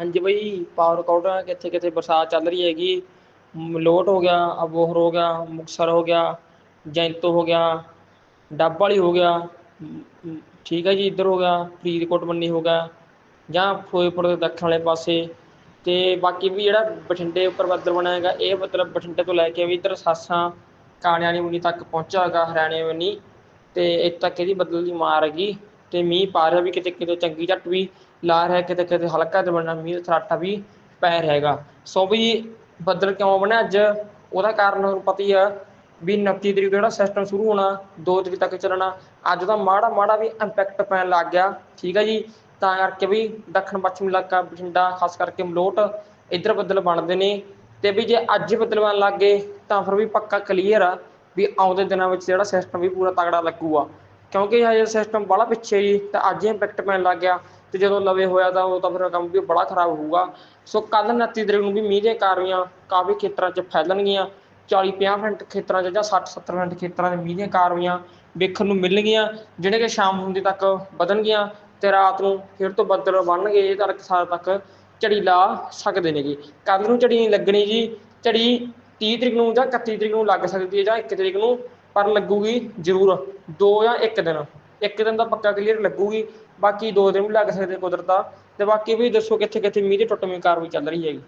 ਹਾਂਜੀ ਬਈ power cowed ਕਿੱਥੇ ਕਿੱਥੇ ਬਰਸਾਤ ਚੱਲ ਰਹੀ ਹੈਗੀ। ਮਲੋਟ ਹੋ ਗਿਆ, ਅਬੋਹਰ ਹੋ ਗਿਆ, ਮੁਕਤਸਰ ਹੋ ਗਿਆ, ਜੈਂਤੋ ਹੋ ਗਿਆ, ਡੱਬ ਵਾਲੀ ਹੋ ਗਿਆ, ਠੀਕ ਹੈ ਜੀ, ਇੱਧਰ ਹੋ ਗਿਆ, ਫਰੀਦਕੋਟ ਮੰਨੀ ਹੋ ਗਿਆ, ਜਾਂ ਫਿਰੋਜ਼ਪੁਰ ਦੇ ਦੱਖਣ ਵਾਲੇ ਪਾਸੇ। ਅਤੇ ਬਾਕੀ ਵੀ ਜਿਹੜਾ ਬਠਿੰਡੇ ਉੱਪਰ ਬੱਦਲ ਬਣਿਆ ਹੈਗਾ, ਇਹ ਮਤਲਬ ਬਠਿੰਡੇ ਤੋਂ ਲੈ ਕੇ ਵੀ ਇੱਧਰ ਸਾਸਾਂ ਕਾਣਿਆਂ ਮੁਨੀ ਤੱਕ ਪਹੁੰਚਿਆ ਹੈਗਾ, ਹਰਿਆਣੇ ਬੰਨੀ ਅਤੇ ਇੱਥੇ ਤੱਕ ਇਹਦੀ ਬੱਦਲ ਦੀ ਮਾਰ ਹੈਗੀ। ਅਤੇ ਮੀਂਹ ਪਾ ਰਿਹਾ ਵੀ ਕਿਤੇ ਕਿਤੇ ਚੰਗੀ ਝੱਟ ਵੀ ਲਾ ਰਿਹਾ, ਕਿਤੇ ਕਿਤੇ ਹਲਕਾ ਤੇ ਬਣਨਾ, ਮੀਂਹ ਫਰਾਟਾ ਵੀ ਪੈ ਰਿਹਾ ਹੈਗਾ। ਸੋ ਵੀ ਬੱਦਲ ਕਿਉਂ ਬਣਿਆ ਅੱਜ? ਉਹਦਾ ਕਾਰਨ ਤੁਹਾਨੂੰ ਪਤਾ ਹੀ ਆ ਵੀ ਉਨੱਤੀ ਤਰੀਕ ਤੋਂ ਜਿਹੜਾ ਸਿਸਟਮ ਸ਼ੁਰੂ ਹੋਣਾ, ਦੋ ਤਰੀਕ ਤੱਕ ਚੱਲਣਾ, ਅੱਜ ਦਾ ਮਾੜਾ ਮਾੜਾ ਵੀ ਇੰਪੈਕਟ ਪੈਣ ਲੱਗ ਗਿਆ। ਠੀਕ ਆ ਜੀ? ਤਾਂ ਕਰਕੇ ਵੀ ਦੱਖਣ ਪੱਛਮੀ ਇਲਾਕਾ, ਬਠਿੰਡਾ, ਖਾਸ ਕਰਕੇ ਮਲੋਟ, ਇੱਧਰ ਬੱਦਲ ਬਣਦੇ ਨੇ। ਤੇ ਵੀ ਜੇ ਅੱਜ ਬੱਦਲ ਬਣ ਲੱਗ ਗਏ, ਤਾਂ ਫਿਰ ਵੀ ਪੱਕਾ ਕਲੀਅਰ ਆ ਵੀ ਆਉਂਦੇ ਦਿਨਾਂ ਵਿੱਚ ਜਿਹੜਾ ਸਿਸਟਮ ਵੀ ਪੂਰਾ ਤਗੜਾ ਲੱਗੂਗਾ। ਕਿਉਂਕਿ ਹਜੇ ਸਿਸਟਮ ਬੜਾ ਪਿੱਛੇ ਜੀ, ਤਾਂ ਅੱਜ ਹੀ ਇੰਪੈਕਟ ਪੈਣ ਲੱਗ ਗਿਆ ਅਤੇ ਜਦੋਂ ਲਵੇ ਹੋਇਆ ਤਾਂ ਉਹ ਤਾਂ ਫਿਰ ਕੰਮ ਵੀ ਬੜਾ ਖਰਾਬ ਹੋਊਗਾ। ਸੋ ਕੱਲ੍ਹ ਉਨੱਤੀ ਤਰੀਕ ਨੂੰ ਵੀ ਮੀਂਹ ਦੀਆਂ ਕਾਰਵਾਈਆਂ ਕਾਫੀ ਖੇਤਰਾਂ 'ਚ ਫੈਲਣਗੀਆਂ, ਚਾਲੀ ਪੰਜਾਹ ਮਿੰਟ ਖੇਤਰਾਂ 'ਚ ਜਾਂ ਸੱਠ ਸੱਤਰ ਮਿੰਟ ਖੇਤਰਾਂ 'ਚ ਮੀਂਹ ਦੀਆਂ ਕਾਰਵਾਈਆਂ ਵੇਖਣ ਨੂੰ ਮਿਲਣਗੀਆਂ, ਜਿਹੜੇ ਕਿ ਸ਼ਾਮ ਹੁੰਦੀ ਤੱਕ ਵਧਣਗੀਆਂ ਤੇ ਰਾਤ ਨੂੰ ਫਿਰ ਤੋਂ ਬੱਦਲ ਬਣਨਗੇ, ਇਹ ਤੜਕਸਾਰ ਤੱਕ ਝੜੀ ਲਾ ਸਕਦੇ ਨੇਗੇ। ਕੱਲ੍ਹ ਨੂੰ ਝੜੀ ਨਹੀਂ ਲੱਗਣੀ ਜੀ, ਝੜੀ ਤੀਹ ਤਰੀਕ ਨੂੰ ਜਾਂ ਇਕੱਤੀ ਤਰੀਕ ਨੂੰ ਲੱਗ ਸਕਦੀ ਹੈ ਜਾਂ ਇੱਕ ਤਰੀਕ ਨੂੰ ਪਰ ਲੱਗੂਗੀ ਜ਼ਰੂਰ, ਦੋ ਜਾਂ ਇੱਕ ਦਿਨ। ਇੱਕ ਦਿਨ ਦਾ ਪੱਕਾ ਕਲੀਅਰ ਲੱਗੂਗੀ, ਬਾਕੀ ਦੋ ਦਿਨ ਵੀ ਲੱਗ ਸਕਦੇ ਕੁਦਰਤ ਦਾ। ਅਤੇ ਬਾਕੀ ਵੀ ਦੱਸੋ ਕਿੱਥੇ ਕਿੱਥੇ ਮੀਂਹ ਦੀ ਟੁੱਟਵੀਂ ਕਾਰਵਾਈ ਚੱਲ ਰਹੀ ਹੈਗੀ।